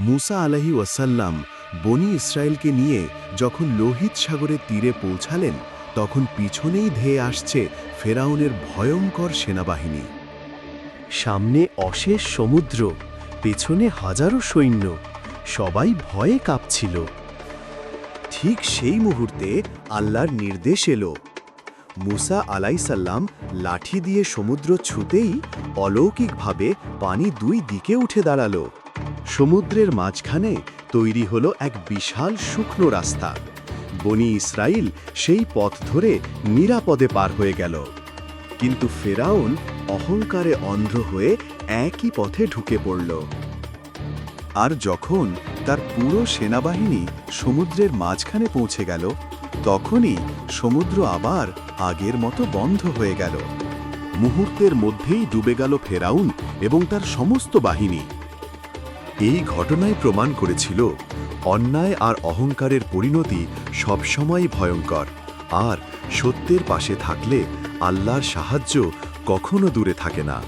মুসা আলাহি ওয়াসাল্লাম বনি ইসরায়েলকে নিয়ে যখন লোহিত সাগরের তীরে পৌঁছালেন, তখন পিছনেই ধেয়ে আসছে ফেরাউনের ভয়ঙ্কর সেনাবাহিনী। সামনে অশেষ সমুদ্র, পেছনে হাজারো সৈন্য, সবাই ভয়ে কাঁপছিল। ঠিক সেই মুহূর্তে আল্লাহর নির্দেশ এলো। মুসা আলাইসাল্লাম লাঠি দিয়ে সমুদ্র ছুতেই অলৌকিকভাবে পানি দুই দিকে উঠে দাঁড়াল। সমুদ্রের মাঝখানে তৈরি হলো এক বিশাল শুকনো রাস্তা। বনি ইসরাইল সেই পথ ধরে নিরাপদে পার হয়ে গেল। কিন্তু ফেরাউন অহংকারে অন্ধ হয়ে একই পথে ঢুকে পড়ল। আর যখন তার পুরো সেনাবাহিনী সমুদ্রের মাঝখানে পৌঁছে গেল, তখনই সমুদ্র আবার আগের মতো বন্ধ হয়ে গেল। মুহূর্তের মধ্যেই ডুবে গেল ফেরাউন এবং তার সমস্ত বাহিনী। এই ঘটনায় প্রমাণ করেছিল অন্যায় আর অহংকারের পরিণতি সবসময়ই ভয়ঙ্কর। আর সত্যের পাশে থাকলে আল্লাহর সাহায্য কখনো দূরে থাকে না।